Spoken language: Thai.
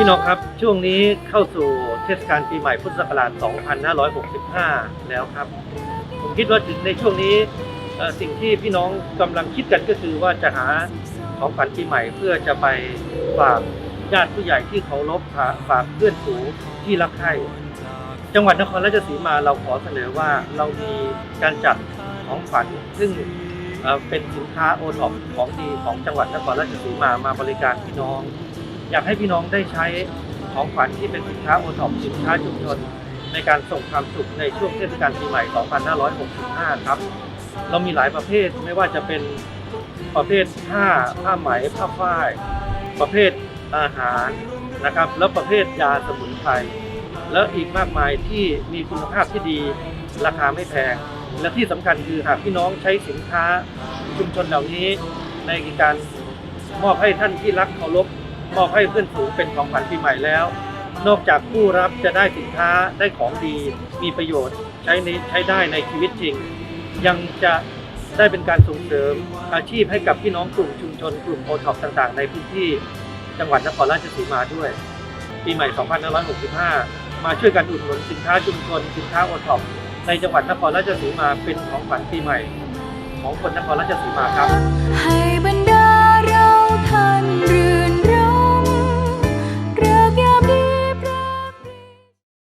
พี่น้องครับช่วงนี้เข้าสู่เทศกาลปีใหม่พุทธศักราช 2565 แล้วครับ ผมคิดว่าถึงในช่วงนี้สิ่งที่พี่น้องกำลังคิดกันก็คือว่าจะหาของขวัญปีใหม่เพื่อจะไปฝากญาติผู้ใหญ่ที่เคารพฝากเพื่อนฝูงที่รักใคร่จังหวัดนครราชสีมาเราขอเสนอว่าเรามีการจัดของขวัญซึ่งเป็นสินค้าโอท็อปของดีของจังหวัดนครราชสีมามาบริการพี่น้อง อยากให้พี่น้องได้ใช้ของขวัญที่เป็นสินค้าโอท็อปสินค้าชุมชน ในการส่งความสุขในช่วงเทศกาลปีใหม่ 2565 ครับ เรามีหลายประเภทไม่ว่าจะเป็นประเภทผ้าผ้าไหมผ้าฝ้าย ประเภทอาหารนะครับ แล้วประเภทยาสมุนไพรแล้วอีกมากมายที่มีคุณภาพที่ดี ราคาไม่แพง และที่สำคัญคือหากพี่น้องใช้สินค้าชุมชนเหล่านี้ ในการมอบให้ท่านที่รักเคารพ มอบให้เพื่อนฝูงเป็นของขวัญปีใหม่แล้ว นอกจากผู้รับจะได้สินค้าได้ของดี มีประโยชน์ใช้ในใช้ได้ในชีวิตจริง ยังจะได้เป็นการส่งเสริมอาชีพให้กับพี่น้องกลุ่มชุมชนกลุ่มโอท็อปต่างๆ ในพื้นที่จังหวัดนครราชสีมาด้วย ปีใหม่ 2565 มาช่วยกันอุดหนุนสินค้าชุมชนสินค้าโอท็อปในจังหวัดนครราชสีมาเป็นของขวัญปีใหม่ ของคนนครราชสีมาครับ